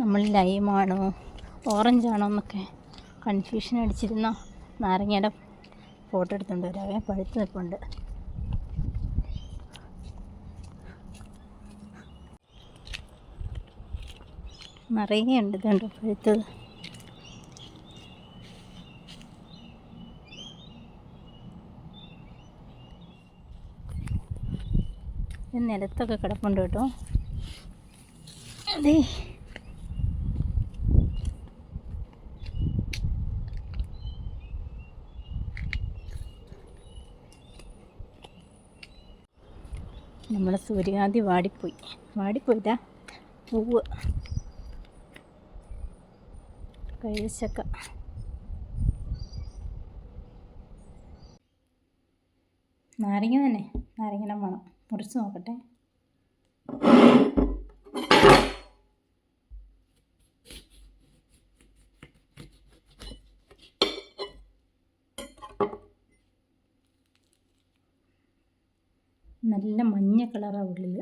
നമ്മൾ ലൈമാണോ? ഓറഞ്ചാണോ എന്നൊക്കെ കൺഫ്യൂഷൻ അടിച്ചിരുന്ന നാരങ്ങയുടെ ഫോട്ടോ എടുത്തുകൊണ്ട് വരാവേ പഴുത്ത് നിൽപ്പുണ്ട്. നിറയുണ്ട് ഇതുണ്ട് പഴുത്തത് നിലത്തൊക്കെ കിടപ്പുണ്ട് കേട്ടോ. അതെ നമ്മളെ സൂര്യകാന്തി വാടിപ്പോയി. വാടിപ്പോയില്ല പൂവ്. കഴിച്ചക്ക നാരങ്ങ തന്നെ. നാരങ്ങയുടെ മണം. മുറിച്ച് നോക്കട്ടെ. നല്ല മഞ്ഞ കളറാണ് ഉള്ളിൽ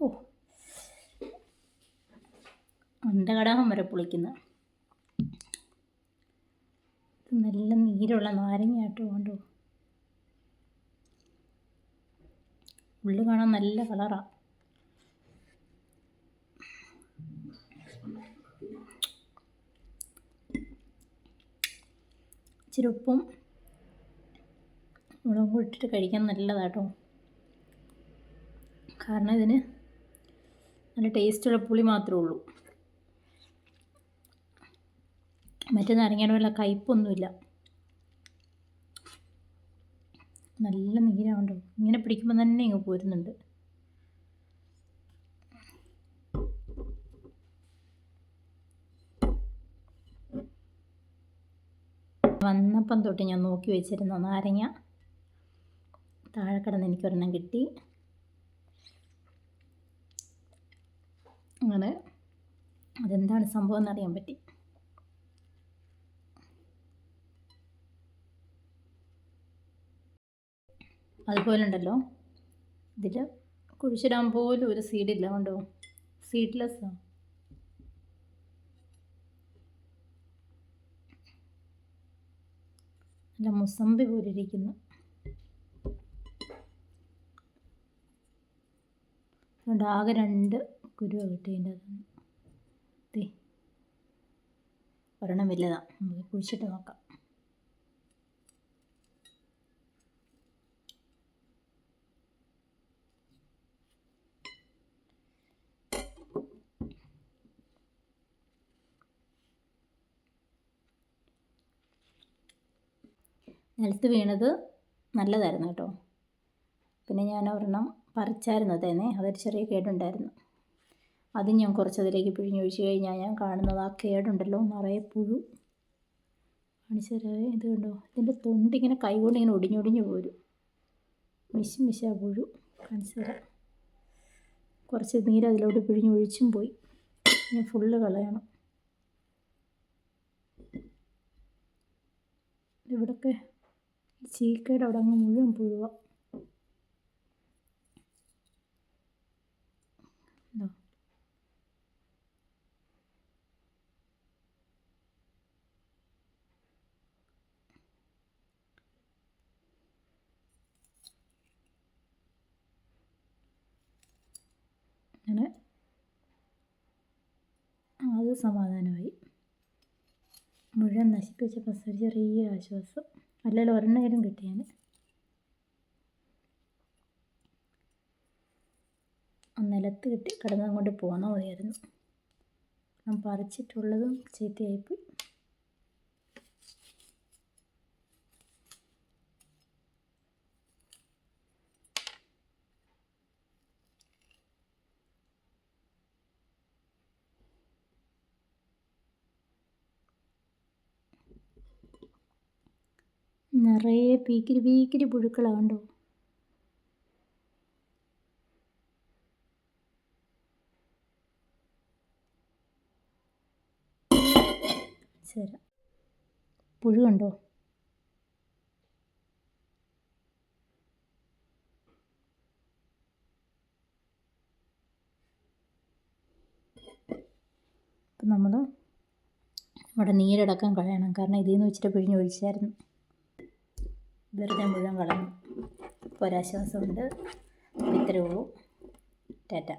ഓ. അണ്ടകടാഹം വരെ പൊളിക്കുന്ന. നല്ല നീരുള്ള നാരങ്ങയാട്ടോ കണ്ടോ. ഉള്ളു കാണാൻ നല്ല കളറാണ് ഇച്ചിരി ഉപ്പും മുളകും ഇട്ടിട്ട് കഴിക്കാൻ നല്ലതാട്ടോ. കാരണം ഇതിന് നല്ല ടേസ്റ്റുള്ള പുളി മാത്രമേ ഉള്ളൂ. മറ്റേ നാരങ്ങയുടെ വല്ല കയ്പൊന്നുമില്ല. നല്ല നീരാണ്ടോ ഇങ്ങനെ പിടിക്കുമ്പോൾ തന്നെ ഇങ്ങ് പോരുന്നുണ്ട്. വന്നപ്പം തൊട്ട് ഞാൻ നോക്കി വെച്ചിരുന്ന നാരങ്ങ താഴെ കിടന്ന് എനിക്കൊരെണ്ണം കിട്ടി. അങ്ങനെ അതെന്താണ് സംഭവം എന്നറിയാൻ പറ്റി. അതുപോലെ ഉണ്ടല്ലോ. ഇതിൽ കുഴിച്ചിടാൻ പോലും ഒരു സീഡില്ല കൊണ്ടോ? സീഡ്ലെസ്സാണ് നല്ല മുസമ്പി പോലെ ഇരിക്കുന്നു. അതുകൊണ്ട് ആകെ രണ്ട് കുരുവ കിട്ടിയതിന്റെ ദേ ഒരെണ്ണം വലുതാണ് നമുക്ക് കുഴിച്ചിട്ട് നോക്കാം. നിലത്ത് വീണത് നല്ലതായിരുന്നു കേട്ടോ. പിന്നെ ഞാൻ ഒരെണ്ണം പറിച്ചായിരുന്നു അതേന്നെ അതൊരു ചെറിയ കേടുണ്ടായിരുന്നു. അത് ഞാൻ കുറച്ച് അതിലേക്ക് പിഴിഞ്ഞൊഴിച്ച് കഴിഞ്ഞാൽ ഞാൻ കാണുന്നത് ആ കേടുണ്ടല്ലോ നിറയെ പുഴു. കാണിച്ചു തരാവേ ഇത് കണ്ടോ? ഇതിന്റെ തൊണ്ടിങ്ങനെ കൈകൊണ്ട് ഇങ്ങനെ ഒടിഞ്ഞൊടിഞ്ഞ് പോരും. മിശി മിശ പുഴു. കാണിച്ചു കുറച്ച് നീര് അതിലോട്ട് പിഴിഞ്ഞൊഴിച്ചും പോയി. ഞാൻ ഫുള്ള് കളയണം. ഇവിടൊക്കെ ചീക്കയുടെ അവിടെ അങ്ങ് മുഴുവൻ പുഴുവ അത് സമാധാനമായി. മുഴുവൻ നശിപ്പിച്ചപ്പോൾ ചെറിയ ആശ്വാസം. അല്ലെങ്കിൽ ഒരെണ്ണയിലും കിട്ടിയാൽ നിലത്ത് കിട്ടി. കിടന്നങ്ങോട്ട് പോന്നാൽ മതിയായിരുന്നു. പറിച്ചിട്ടുള്ളതും ചീത്തയായിപ്പോയി. നിറയെ പീക്കിരി പീക്കിരി പുഴുക്കളാണ് കണ്ടോ? കാണിച്ചു തരാം പുഴു കണ്ടോ? അപ്പം നമ്മൾ ഇവിടെ നീരടക്കം കളയണം. കാരണം ഇതിൽ നിന്ന് വെച്ചിട്ട് പിഴിഞ്ഞ് ഒഴിച്ചായിരുന്നു. വെറുതെ മുഴുവൻ കളഞ്ഞു ഇപ്പോൾ ഒരാശ്വാസമുണ്ട്. ഇത്രയേ ഉള്ളൂ. ടാറ്റ.